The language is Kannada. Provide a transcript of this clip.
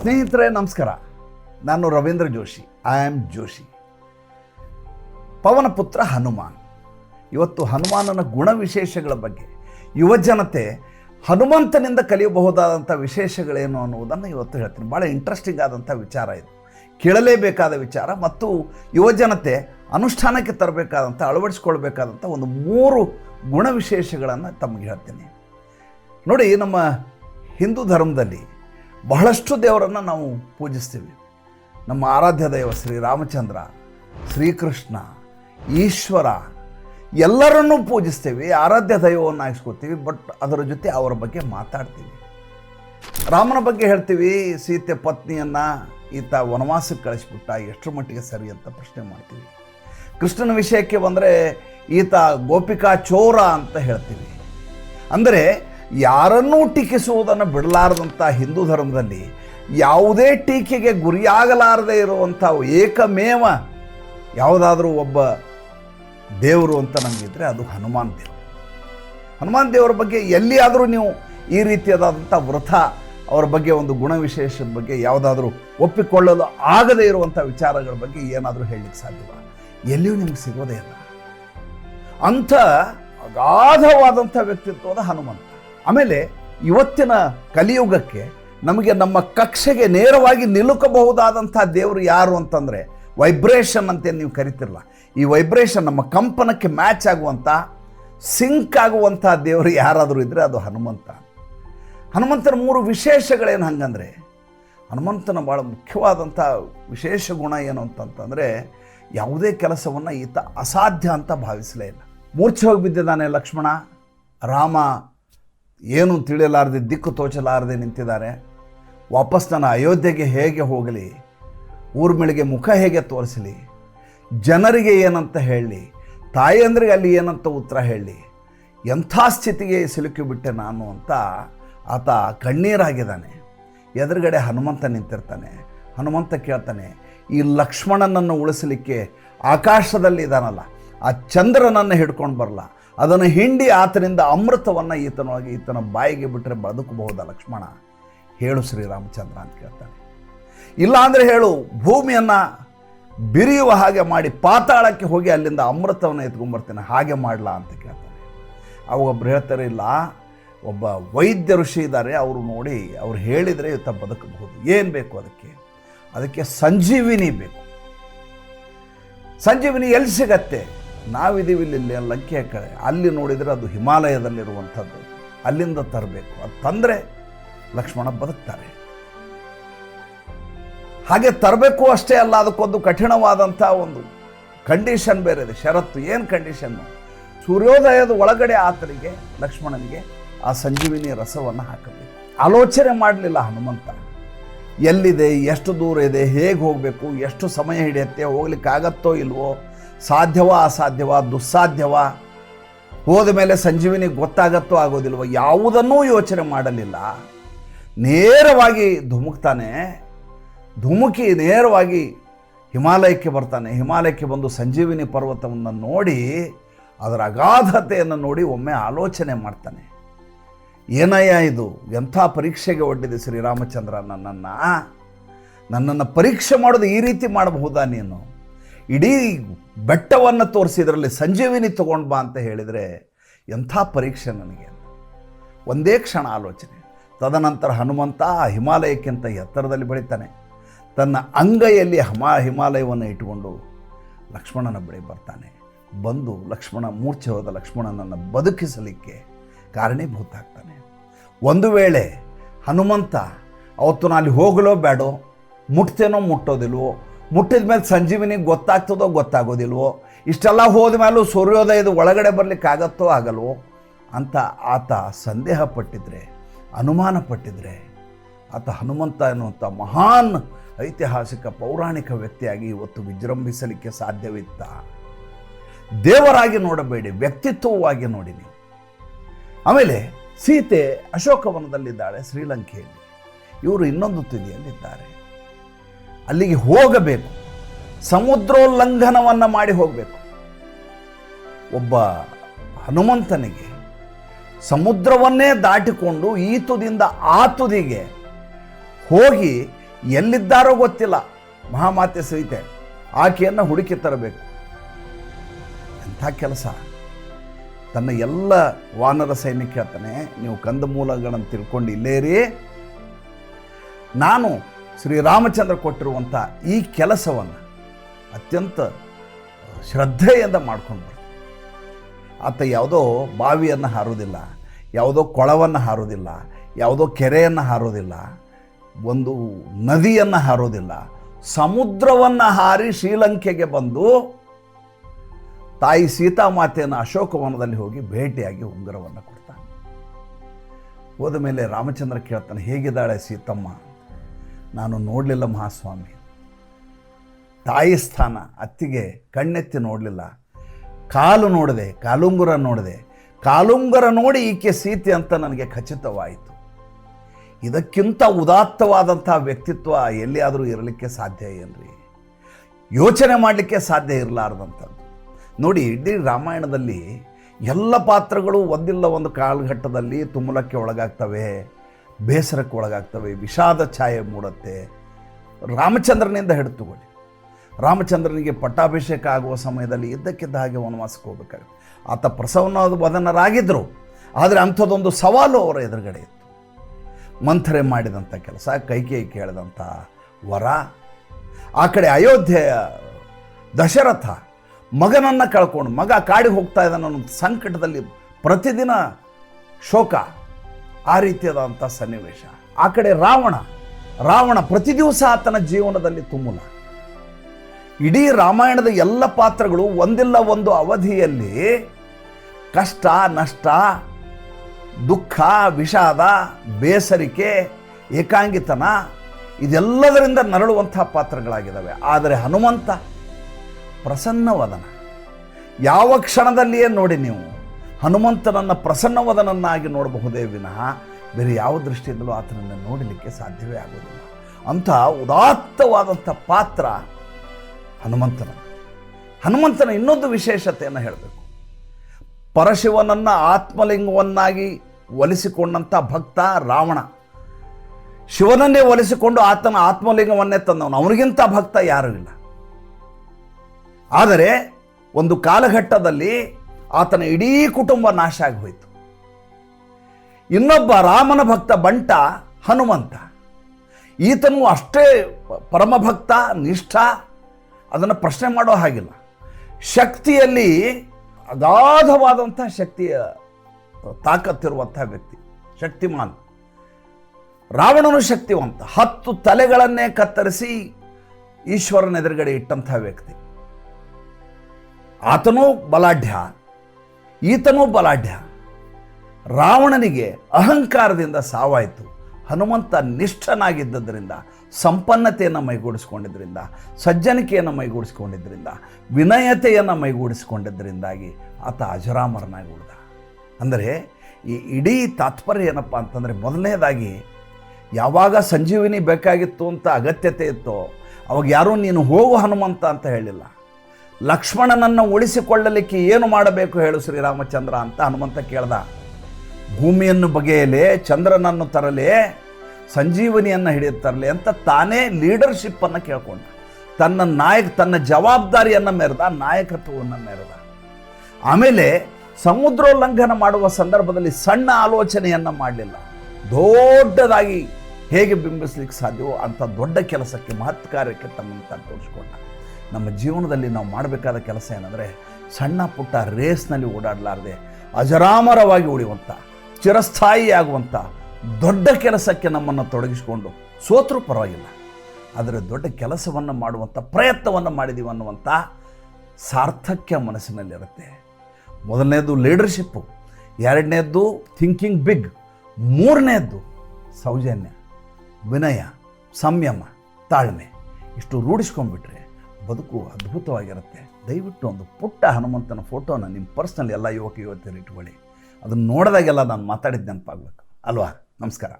ಸ್ನೇಹಿತರೆ, ನಮಸ್ಕಾರ. ನಾನು Ravindra Joshi. I am Joshi. ಪವನಪುತ್ರ Hanuman. ಇವತ್ತು ಹನುಮಾನನ ಗುಣವಿಶೇಷಗಳ ಬಗ್ಗೆ ಯುವಜನತೆ ಹನುಮಂತನಿಂದ ಕಲಿಯಬಹುದಾದಂಥ ವಿಶೇಷಗಳೇನು ಅನ್ನುವುದನ್ನು ಇವತ್ತು ಹೇಳ್ತೀನಿ. ಭಾಳ ಇಂಟ್ರೆಸ್ಟಿಂಗ್ ಆದಂಥ ವಿಚಾರ ಇದು. ಕೇಳಲೇಬೇಕಾದ ವಿಚಾರ ಮತ್ತು ಯುವಜನತೆ ಅನುಷ್ಠಾನಕ್ಕೆ ತರಬೇಕಾದಂಥ, ಅಳವಡಿಸ್ಕೊಳ್ಬೇಕಾದಂಥ ಒಂದು ಮೂರು ಗುಣವಿಶೇಷಗಳನ್ನು ತಮಗೆ ಹೇಳ್ತೀನಿ. ನೋಡಿ, ನಮ್ಮ ಹಿಂದೂ ಧರ್ಮದಲ್ಲಿ ಬಹಳಷ್ಟು ದೇವರನ್ನು ನಾವು ಪೂಜಿಸ್ತೀವಿ. ನಮ್ಮ ಆರಾಧ್ಯ ದೈವ ಶ್ರೀ ರಾಮಚಂದ್ರ, ಶ್ರೀಕೃಷ್ಣ, ಈಶ್ವರ, ಎಲ್ಲರನ್ನೂ ಪೂಜಿಸ್ತೀವಿ, ಆರಾಧ್ಯ ದೈವವನ್ನು ಆಯಿಸ್ಕೋತೀವಿ, ಬಟ್ ಅದರ ಜೊತೆ ಅವರ ಬಗ್ಗೆ ಮಾತಾಡ್ತೀವಿ. ರಾಮನ ಬಗ್ಗೆ ಹೇಳ್ತೀವಿ, ಸೀತೆ ಪತ್ನಿಯನ್ನು ಈತ ವನವಾಸಕ್ಕೆ ಕಳಿಸ್ಬಿಟ್ಟ, ಎಷ್ಟರ ಮಟ್ಟಿಗೆ ಸರಿ ಅಂತ ಪ್ರಶ್ನೆ ಮಾಡ್ತೀವಿ. ಕೃಷ್ಣನ ವಿಷಯಕ್ಕೆ ಬಂದರೆ, ಈತ ಗೋಪಿಕಾ ಚೋರ ಅಂತ ಹೇಳ್ತೀವಿ. ಅಂದರೆ ಯಾರನ್ನೂ ಟೀಕಿಸುವುದನ್ನು ಬಿಡಲಾರದಂಥ ಹಿಂದೂ ಧರ್ಮದಲ್ಲಿ ಯಾವುದೇ ಟೀಕೆಗೆ ಗುರಿಯಾಗಲಾರದೆ ಇರುವಂಥ ಏಕಮೇವ ಯಾವುದಾದ್ರೂ ಒಬ್ಬ ದೇವರು ಅಂತ ನಮಗಿದ್ರೆ ಅದು ಹನುಮಾನ್ ದೇವರು. ಹನುಮಾನ್ ದೇವರ ಬಗ್ಗೆ ಎಲ್ಲಿಯಾದರೂ ನೀವು ಈ ರೀತಿಯಾದಂಥ ವೃಥ ಅವರ ಬಗ್ಗೆ ಒಂದು ಗುಣವಿಶೇಷದ ಬಗ್ಗೆ ಯಾವುದಾದ್ರೂ ಒಪ್ಪಿಕೊಳ್ಳಲು ಆಗದೇ ಇರುವಂಥ ವಿಚಾರಗಳ ಬಗ್ಗೆ ಏನಾದರೂ ಹೇಳಲಿಕ್ಕೆ ಸಾಧ್ಯವ? ಎಲ್ಲಿಯೂ ನಿಮ್ಗೆ ಸಿಗೋದೇ ಇಲ್ಲ. ಅಂಥ ಅಗಾಧವಾದಂಥ ವ್ಯಕ್ತಿತ್ವದ ಹನುಮಂತ. ಆಮೇಲೆ ಇವತ್ತಿನ ಕಲಿಯುಗಕ್ಕೆ ನಮಗೆ ನಮ್ಮ ಕಕ್ಷೆಗೆ ನೇರವಾಗಿ ನಿಲುಕಬಹುದಾದಂಥ ದೇವರು ಯಾರು ಅಂತಂದರೆ ವೈಬ್ರೇಷನ್ ಅಂತ ನೀವು ಕರಿತಿರಲ್ಲ ಈ ವೈಬ್ರೇಷನ್ ನಮ್ಮ ಕಂಪನಕ್ಕೆ ಮ್ಯಾಚ್ ಆಗುವಂಥ ಸಿಂಕ್ ಆಗುವಂಥ ದೇವರು ಯಾರಾದರೂ ಇದ್ದರೆ ಅದು ಹನುಮಂತ. ಹನುಮಂತನ ಮೂರು ವಿಶೇಷಗಳೇನು ಹಂಗಂದರೆ, ಹನುಮಂತನ ಭಾಳ ಮುಖ್ಯವಾದಂಥ ವಿಶೇಷ ಗುಣ ಏನು ಅಂತಂತಂದರೆ, ಯಾವುದೇ ಕೆಲಸವನ್ನು ಈತ ಅಸಾಧ್ಯ ಅಂತ ಭಾವಿಸಲೇ ಇಲ್ಲ. ಮೂರ್ಛೆ ಹೋಗಿ ಬಿದ್ದಿದ್ದಾನೆ ಲಕ್ಷ್ಮಣ, ರಾಮ ಏನು ತಿಳಿಯಲಾರದೆ, ದಿಕ್ಕು ತೋಚಲಾರದೆ ನಿಂತಿದ್ದಾರೆ. ವಾಪಸ್ ನಾನು ಅಯೋಧ್ಯೆಗೆ ಹೇಗೆ ಹೋಗಲಿ ಊರ್ಮಿಳಿಗೆ ಮುಖ ಹೇಗೆ ತೋರಿಸಲಿ, ಜನರಿಗೆ ಏನಂತ ಹೇಳಲಿ, ತಾಯಂದ್ರಿಗೆ ಅಲ್ಲಿ ಏನಂತ ಉತ್ತರ ಹೇಳಲಿ, ಎಂಥ ಸ್ಥಿತಿಗೆ ಸಿಲುಕಿಬಿಟ್ಟೆ ನಾನು ಅಂತ ಆತ ಕಣ್ಣೀರಾಗಿದ್ದಾನೆ. ಎದುರುಗಡೆ ಹನುಮಂತ ನಿಂತಿರ್ತಾನೆ. ಹನುಮಂತ ಕೇಳ್ತಾನೆ, ಈ ಲಕ್ಷ್ಮಣನನ್ನು ಉಳಿಸಲಿಕ್ಕೆ ಆಕಾಶದಲ್ಲಿ ಇದ್ದಾನಲ್ಲ, ಆ ಚಂದ್ರನನ್ನು ಹಿಡ್ಕೊಂಡು ಬರಲ್ಲ ಅದನ್ನು ಹಿಂಡಿ ಆತನಿಂದ ಅಮೃತವನ್ನು ಈತನೊಳಗೆ ಈತನ ಬಾಯಿಗೆ ಬಿಟ್ಟರೆ ಬದುಕಬಹುದಾ ಲಕ್ಷ್ಮಣ? ಹೇಳು ಶ್ರೀರಾಮಚಂದ್ರ ಅಂತ ಕೇಳ್ತಾನೆ. ಇಲ್ಲಾಂದರೆ ಹೇಳು, ಭೂಮಿಯನ್ನು ಬಿರಿಯುವ ಹಾಗೆ ಮಾಡಿ ಪಾತಾಳಕ್ಕೆ ಹೋಗಿ ಅಲ್ಲಿಂದ ಅಮೃತವನ್ನು ಎತ್ಕೊಂಡ್ಬರ್ತೇನೆ, ಹಾಗೆ ಮಾಡಲಾ ಅಂತ ಕೇಳ್ತಾನೆ. ಅವಾಗ ಒಬ್ರು ಹೇಳ್ತಾರೆ, ಇಲ್ಲ, ಒಬ್ಬ ವೈದ್ಯ ಋಷಿ ಇದ್ದಾರೆ ಅವರು ನೋಡಿ, ಅವ್ರು ಹೇಳಿದರೆ ಈತ ಬದುಕಬಹುದು. ಏನು ಬೇಕು ಅದಕ್ಕೆ? ಅದಕ್ಕೆ ಸಂಜೀವಿನಿ ಬೇಕು. ಸಂಜೀವಿನಿ ಎಲ್ಲಿ ಸಿಗತ್ತೆ? ನಾವಿದ್ದೀವಿ ಇಲ್ಲಿ ಲಂಕೆ ಕಡೆ. ಅಲ್ಲಿ ನೋಡಿದರೆ ಅದು ಹಿಮಾಲಯದಲ್ಲಿರುವಂಥದ್ದು. ಅಲ್ಲಿಂದ ತರಬೇಕು. ಅದು ತಂದರೆ ಲಕ್ಷ್ಮಣ ಬದುಕ್ತಾರೆ. ಹಾಗೆ ತರಬೇಕು ಅಷ್ಟೇ ಅಲ್ಲ, ಅದಕ್ಕೊಂದು ಕಠಿಣವಾದಂಥ ಒಂದು ಕಂಡೀಷನ್ ಬೇರೆ ಇದೆ. ಷರತ್ತು. ಏನು ಕಂಡೀಷನ್ನು ಸೂರ್ಯೋದಯದ ಒಳಗಡೆ ಆತನಿಗೆ, ಲಕ್ಷ್ಮಣನಿಗೆ ಆ ಸಂಜೀವಿನಿ ರಸವನ್ನು ಹಾಕಬೇಕು. ಆಲೋಚನೆ ಮಾಡಲಿಲ್ಲ ಹನುಮಂತ. ಎಲ್ಲಿದೆ? ಎಷ್ಟು ದೂರ ಇದೆ? ಹೇಗೆ ಹೋಗಬೇಕು? ಎಷ್ಟು ಸಮಯ ಹಿಡಿಯುತ್ತೆ? ಹೋಗ್ಲಿಕ್ಕಾಗತ್ತೋ ಇಲ್ವೋ? ಸಾಧ್ಯವಾ ಅಸಾಧ್ಯವಾ, ದುಸ್ಸಾಧ್ಯವಾ, ಹೋದ ಮೇಲೆ ಸಂಜೀವಿನಿ ಗೊತ್ತಾಗತ್ತೋ ಆಗೋದಿಲ್ವ ಯಾವುದನ್ನೂ ಯೋಚನೆ ಮಾಡಲಿಲ್ಲ. ನೇರವಾಗಿ ಧುಮುಕ್ತಾನೆ, ಧುಮುಕಿ ನೇರವಾಗಿ ಹಿಮಾಲಯಕ್ಕೆ ಬರ್ತಾನೆ. ಹಿಮಾಲಯಕ್ಕೆ ಬಂದು ಸಂಜೀವಿನಿ ಪರ್ವತವನ್ನು ನೋಡಿ, ಅದರ ಅಗಾಧತೆಯನ್ನು ನೋಡಿ ಒಮ್ಮೆ ಆಲೋಚನೆ ಮಾಡ್ತಾನೆ. ಏನಯ್ಯ ಇದು? ಎಂಥ ಪರೀಕ್ಷೆಗೆ ಒಡ್ಡಿದೆ ಶ್ರೀರಾಮಚಂದ್ರ ನನ್ನನ್ನು ನನ್ನನ್ನು ಪರೀಕ್ಷೆ ಮಾಡೋದು ಈ ರೀತಿ ಮಾಡಬಹುದಾ ನೀನು? ಇಡೀ ಬೆಟ್ಟವನ್ನು ತೋರಿಸಿದ್ರಲ್ಲಿ ಸಂಜೀವಿನಿ ತಗೊಂಡು ಬಾ ಅಂತ ಹೇಳಿದರೆ ಎಂಥ ಪರೀಕ್ಷೆ ನನಗೆ? ಒಂದೇ ಕ್ಷಣ ಆಲೋಚನೆ. ತದನಂತರ ಹನುಮಂತ ಆ ಹಿಮಾಲಯಕ್ಕಿಂತ ಎತ್ತರದಲ್ಲಿ ಬೆಳಿತಾನೆ. ತನ್ನ ಅಂಗೈಯಲ್ಲಿ ಹಮಾ, ಹಿಮಾಲಯವನ್ನು ಇಟ್ಟುಕೊಂಡು ಲಕ್ಷ್ಮಣನ ಬಳಿ ಬರ್ತಾನೆ. ಬಂದು ಲಕ್ಷ್ಮಣ ಮೂರ್ಛೆ ಹೋದ ಲಕ್ಷ್ಮಣನನ್ನು ಬದುಕಿಸಲಿಕ್ಕೆ ಕಾರಣೀಭೂತ ಆಗ್ತಾನೆ ಒಂದು ವೇಳೆ ಹನುಮಂತ, ಅವತ್ತು ನಾನು ಅಲ್ಲಿ ಹೋಗಲೋ ಬೇಡೋ ಮುಟ್ತೇನೋ ಮುಟ್ಟೋದಿಲ್ವೋ ಮುಟ್ಟಿದ ಮೇಲೆ ಸಂಜೀವಿನಿ ಗೊತ್ತಾಗ್ತದೋ ಗೊತ್ತಾಗೋದಿಲ್ವೋ? ಇಷ್ಟೆಲ್ಲ ಹೋದ ಮೇಲೂ ಸೂರ್ಯೋದಯದ ಒಳಗಡೆ ಬರಲಿಕ್ಕಾಗತ್ತೋ ಆಗಲ್ವೋ? ಅಂತ ಆತ ಸಂದೇಹ ಪಟ್ಟಿದ್ರೆ ಅನುಮಾನ ಪಟ್ಟಿದ್ರೆ ಆತ ಹನುಮಂತ ಎನ್ನುವಂಥ ಮಹಾನ್ ಐತಿಹಾಸಿಕ ಪೌರಾಣಿಕ ವ್ಯಕ್ತಿಯಾಗಿ ಇವತ್ತು ವಿಜೃಂಭಿಸಲಿಕ್ಕೆ ಸಾಧ್ಯವಿತ್ತ? ದೇವರಾಗಿ ನೋಡಬೇಡಿ, ವ್ಯಕ್ತಿತ್ವವಾಗಿ ನೋಡಿ ನೀವು ಆಮೇಲೆ ಸೀತೆ ಅಶೋಕವನದಲ್ಲಿದ್ದಾಳೆ ಶ್ರೀಲಂಕೆಯಲ್ಲಿ. ಇವರು ಇನ್ನೊಂದು ತುದಿಯಲ್ಲಿದ್ದಾರೆ. ಅಲ್ಲಿಗೆ ಹೋಗಬೇಕು. ಸಮುದ್ರೋಲ್ಲಂಘನವನ್ನು ಮಾಡಿ ಹೋಗಬೇಕು. ಒಬ್ಬ ಹನುಮಂತನಿಗೆ ಸಮುದ್ರವನ್ನೇ ದಾಟಿಕೊಂಡು ಈ ತುದಿಯಿಂದ ಆ ತುದಿಗೆ ಹೋಗಿ ಎಲ್ಲಿದ್ದಾರೋ ಗೊತ್ತಿಲ್ಲ. ಮಹಾಮಾತೆ ಸೀತೆ ಆಕೆಯನ್ನು ಹುಡುಕಿ ತರಬೇಕು. ಎಂಥ ಕೆಲಸ? ತನ್ನ ಎಲ್ಲ ವಾನರ ಸೈನಿಕ ಹೇಳ್ತಾನೆ ನೀವು ಕಂದಮೂಲಗಳನ್ನು ತಿಳ್ಕೊಂಡು ಇಲ್ಲೇ ಇರಿ ನಾನು ಶ್ರೀರಾಮಚಂದ್ರ ಕೊಟ್ಟಿರುವಂಥ ಈ ಕೆಲಸವನ್ನು ಅತ್ಯಂತ ಶ್ರದ್ಧೆಯಿಂದ ಮಾಡ್ಕೊಂಡು ಬರ್ತಾರೆ. ಆತ ಯಾವುದೋ ಬಾವಿಯನ್ನು ಹಾರೋದಿಲ್ಲ ಯಾವುದೋ ಕೊಳವನ್ನು ಹಾರೋದಿಲ್ಲ ಯಾವುದೋ ಕೆರೆಯನ್ನು ಹಾರೋದಿಲ್ಲ ಒಂದು ನದಿಯನ್ನು ಹಾರೋದಿಲ್ಲ ಸಮುದ್ರವನ್ನು ಹಾರಿ ಶ್ರೀಲಂಕೆಗೆ ಬಂದು ತಾಯಿ ಸೀತಾಮಾತೆಯನ್ನು ಅಶೋಕವನದಲ್ಲಿ ಹೋಗಿ ಭೇಟಿಯಾಗಿ ಉಂಗುರವನ್ನು ಕೊಡ್ತಾನೆ. ಹೋದ ಮೇಲೆ ರಾಮಚಂದ್ರ ಕೇಳ್ತಾನೆ, ಹೇಗಿದ್ದಾಳೆ ಸೀತಮ್ಮ? ನಾನು ನೋಡಲಿಲ್ಲ ಮಹಾಸ್ವಾಮಿ. ತಾಯಿ ಸ್ಥಾನ, ಅತ್ತಿಗೆ ಕಣ್ಣೆತ್ತಿ ನೋಡಲಿಲ್ಲ. ಕಾಲು ನೋಡಿದೆ, ಕಾಲುಂಗುರ ನೋಡಿದೆ. ಕಾಲುಂಗುರ ನೋಡಿ ಈಕೆ ಸೀತೆ ಅಂತ ನನಗೆ ಖಚಿತವಾಯಿತು. ಇದಕ್ಕಿಂತ ಉದಾತ್ತವಾದಂಥ ವ್ಯಕ್ತಿತ್ವ ಎಲ್ಲಿಯಾದರೂ ಇರಲಿಕ್ಕೆ ಸಾಧ್ಯ ಏನ್ರಿ? ಯೋಚನೆ ಮಾಡಲಿಕ್ಕೆ ಸಾಧ್ಯ ಇರಲಾರ್ದಂಥದ್ದು. ನೋಡಿ, ಇಡೀ ರಾಮಾಯಣದಲ್ಲಿ ಎಲ್ಲ ಪಾತ್ರಗಳು ಒಂದಿಲ್ಲ ಒಂದು ಕಾಲಘಟ್ಟದಲ್ಲಿ ತುಮುಲಕ್ಕೆ ಒಳಗಾಗ್ತವೆ. ಬೇಸರಕ್ಕೆ ಒಳಗಾಗ್ತವೆ, ವಿಷಾದ ಛಾಯೆ ಮೂಡತ್ತೆ. ರಾಮಚಂದ್ರನಿಂದ ಹಿಡಿದುಕೊಳ್ಳಿ. ರಾಮಚಂದ್ರನಿಗೆ ಪಟ್ಟಾಭಿಷೇಕ ಆಗುವ ಸಮಯದಲ್ಲಿ ಇದ್ದಕ್ಕಿದ್ದ ಹಾಗೆ ವನವಾಸಕ್ಕೆ ಹೋಗಬೇಕಾಗುತ್ತೆ. ಆತ ಪ್ರಸವನ ವದನರಾಗಿದ್ದರು ಆದರೆ ಅಂಥದ್ದೊಂದು ಸವಾಲು ಅವರ ಎದುರುಗಡೆ ಇತ್ತು. ಮಂಥರೆ ಮಾಡಿದಂಥ ಕೆಲಸ ಕೈಕೇಯಿ ಕೇಳಿದಂಥ ವರ. ಆ ಕಡೆ ಅಯೋಧ್ಯೆಯ ದಶರಥ ಮಗನನ್ನು ಕಳ್ಕೊಂಡು, ಮಗ ಕಾಡಿಗೆ ಹೋಗ್ತಾ ಇದ್ದಾನೆ ಸಂಕಟದಲ್ಲಿ ಪ್ರತಿದಿನ ಶೋಕ. ಆ ರೀತಿಯಾದಂಥ ಸನ್ನಿವೇಶ. ಆ ಕಡೆ ರಾವಣ ರಾವಣ ಪ್ರತಿ ದಿವಸ ಆತನ ಜೀವನದಲ್ಲಿ ತುಮುಲ. ಇಡೀ ರಾಮಾಯಣದ ಎಲ್ಲ ಪಾತ್ರಗಳು ಒಂದಿಲ್ಲ ಒಂದು ಅವಧಿಯಲ್ಲಿ ಕಷ್ಟ, ನಷ್ಟ, ದುಃಖ, ವಿಷಾದ, ಬೇಸರಿಕೆ, ಏಕಾಂಗಿತನ ಇದೆಲ್ಲದರಿಂದ ನರಳುವಂಥ ಪಾತ್ರಗಳಾಗಿದ್ದಾವೆ. ಆದರೆ ಹನುಮಂತ ಪ್ರಸನ್ನವದನ ಯಾವ ಕ್ಷಣದಲ್ಲಿಯೇ ನೋಡಿ ನೀವು ಹನುಮಂತನನ್ನು ಪ್ರಸನ್ನವದನನ್ನಾಗಿ ನೋಡಬಹುದೇ ವಿನಃ ಬೇರೆ ಯಾವ ದೃಷ್ಟಿಯಿಂದಲೂ ಆತನನ್ನು ನೋಡಲಿಕ್ಕೆ ಸಾಧ್ಯವೇ ಆಗೋದಿಲ್ಲ ಅಂಥ ಉದಾತ್ತವಾದಂಥ ಪಾತ್ರ ಹನುಮಂತನ. ಹನುಮಂತನ ಇನ್ನೊಂದು ವಿಶೇಷತೆಯನ್ನು ಹೇಳಬೇಕು. ಪರಶಿವನನ್ನು ಆತ್ಮಲಿಂಗವನ್ನಾಗಿ ಒಲಿಸಿಕೊಂಡಂಥ ಭಕ್ತ ರಾವಣ. ಶಿವನನ್ನೇ ಒಲಿಸಿಕೊಂಡು ಆತನ ಆತ್ಮಲಿಂಗವನ್ನೇ ತಂದವನು. ಅವನಿಗಿಂತ ಭಕ್ತ ಯಾರೂ ಇಲ್ಲ. ಆದರೆ ಒಂದು ಕಾಲಘಟ್ಟದಲ್ಲಿ ಆತನ ಇಡೀ ಕುಟುಂಬ ನಾಶ ಆಗಿ ಹೋಯಿತು ಇನ್ನೊಬ್ಬ ರಾಮನ ಭಕ್ತ ಬಂಟ ಹನುಮಂತ. ಈತನು ಅಷ್ಟೇ ಪರಮಭಕ್ತ ನಿಷ್ಠ, ಅದನ್ನು ಪ್ರಶ್ನೆ ಮಾಡೋ ಹಾಗಿಲ್ಲ. ಶಕ್ತಿಯಲ್ಲಿ ಅಗಾಧವಾದಂಥ ಶಕ್ತಿಯ ತಾಕತ್ತಿರುವಂಥ ವ್ಯಕ್ತಿ, ಶಕ್ತಿಮಾನ್. ರಾವಣನು ಶಕ್ತಿವಂತ. ಹತ್ತು ತಲೆಗಳನ್ನೇ ಕತ್ತರಿಸಿ ಈಶ್ವರನ ಎದುರುಗಡೆ ಇಟ್ಟಂಥ ವ್ಯಕ್ತಿ. ಆತನೂ ಬಲಾಢ್ಯ. ಈತನೂ ಬಲಾಢ್ಯ. ರಾವಣನಿಗೆ ಅಹಂಕಾರದಿಂದ ಸಾವಾಯಿತು. ಹನುಮಂತ ನಿಷ್ಠನಾಗಿದ್ದರಿಂದ ಸಂಪನ್ನತೆಯನ್ನು ಮೈಗೂಡಿಸ್ಕೊಂಡಿದ್ದರಿಂದ ಸಜ್ಜನಿಕೆಯನ್ನು ಮೈಗೂಡಿಸ್ಕೊಂಡಿದ್ದರಿಂದ ವಿನಯತೆಯನ್ನು ಮೈಗೂಡಿಸ್ಕೊಂಡಿದ್ದರಿಂದಾಗಿ ಆತ ಅಜರಾಮರನಾಗಿ ಉಳಿದ ಅಂದರೆ ಈ ಇಡೀ ತಾತ್ಪರ್ಯ ಏನಪ್ಪ ಅಂತಂದರೆ ಮೊದಲನೇದಾಗಿ, ಯಾವಾಗ ಸಂಜೀವಿನಿ ಬೇಕಾಗಿತ್ತು ಅಂತ ಅಗತ್ಯತೆ ಇತ್ತೋ, ಅವಾಗ ಯಾರೂ ನೀನು ಹೋಗು ಹನುಮಂತ ಅಂತ ಹೇಳಿಲ್ಲ. ಲಕ್ಷ್ಮಣನನ್ನು ಉಳಿಸಿಕೊಳ್ಳಲಿಕ್ಕೆ ಏನು ಮಾಡಬೇಕು ಹೇಳು ಶ್ರೀರಾಮಚಂದ್ರ ಅಂತ ಹನುಮಂತ ಕೇಳ್ದ. ಭೂಮಿಯನ್ನು ಬಗೆಯಲೇ, ಚಂದ್ರನನ್ನು ತರಲೇ, ಸಂಜೀವನಿಯನ್ನು ಹಿಡಿದು ತರಲಿ ಅಂತ ತಾನೇ ಲೀಡರ್ಶಿಪ್ಪನ್ನು ಕೇಳ್ಕೊಂಡ. ತನ್ನ ನಾಯಕ, ತನ್ನ ಜವಾಬ್ದಾರಿಯನ್ನು ಮೆರೆದ, ನಾಯಕತ್ವವನ್ನು ಮೆರೆದ. ಆಮೇಲೆ ಸಮುದ್ರೋಲ್ಲಂಘನ ಮಾಡುವ ಸಂದರ್ಭದಲ್ಲಿ ಸಣ್ಣ ಆಲೋಚನೆಯನ್ನು ಮಾಡಲಿಲ್ಲ. ದೊಡ್ಡದಾಗಿ ಹೇಗೆ ಬಿಂಬಿಸ್ಲಿಕ್ಕೆ ಸಾಧ್ಯವೋ ಅಂಥ ದೊಡ್ಡ ಕೆಲಸಕ್ಕೆ ಮಹತ್ ಕಾರ್ಯಕ್ಕೆ ತಮ್ಮನ್ನು ತೋರಿಸ್ಕೊಂಡ ನಮ್ಮ ಜೀವನದಲ್ಲಿ ನಾವು ಮಾಡಬೇಕಾದ ಕೆಲಸ ಏನಂದರೆ ಸಣ್ಣ ಪುಟ್ಟ ರೇಸ್ನಲ್ಲಿ ಓಡಾಡಲಾರದೆ ಅಜರಾಮರವಾಗಿ ಉಳಿಯುವಂಥ, ಚಿರಸ್ಥಾಯಿಯಾಗುವಂಥ ದೊಡ್ಡ ಕೆಲಸಕ್ಕೆ ನಮ್ಮನ್ನು ತೊಡಗಿಸಿಕೊಂಡು ಸೋತರೂ ಪರವಾಗಿಲ್ಲ. ಆದರೆ ದೊಡ್ಡ ಕೆಲಸವನ್ನು ಮಾಡುವಂಥ ಪ್ರಯತ್ನವನ್ನು ಮಾಡಿದೀವಿ ಅನ್ನುವಂಥ ಸಾರ್ಥಕ್ಯ ಮನಸ್ಸಿನಲ್ಲಿರುತ್ತೆ ಮೊದಲನೇದು ಲೀಡರ್ಶಿಪ್ಪು ಎರಡನೇದ್ದು ಥಿಂಕಿಂಗ್ ಬಿಗ್ ಮೂರನೇದ್ದು ಸೌಜನ್ಯ, ವಿನಯ, ಸಂಯಮ, ತಾಳ್ಮೆ. ಇಷ್ಟು ರೂಢಿಸ್ಕೊಂಡ್ಬಿಟ್ರೆ ಬದುಕು ಅದ್ಭುತವಾಗಿರುತ್ತೆ. ದಯವಿಟ್ಟು ಒಂದು ಪುಟ್ಟ ಹನುಮಂತನ ಫೋಟೋನ ನಿಮ್ಮ ಪರ್ಸ್ನಲ್ಲಿ ಎಲ್ಲ ಯುವಕ ಯುವತಿಯರು ಇಟ್ಕೊಳ್ಳಿ. ಅದನ್ನು ನೋಡಿದಾಗೆಲ್ಲ ನಾನು ಮಾತಾಡಿದ್ದು ನೆನಪಾಗಬೇಕು. ಅಲ್ವಾ? ನಮಸ್ಕಾರ.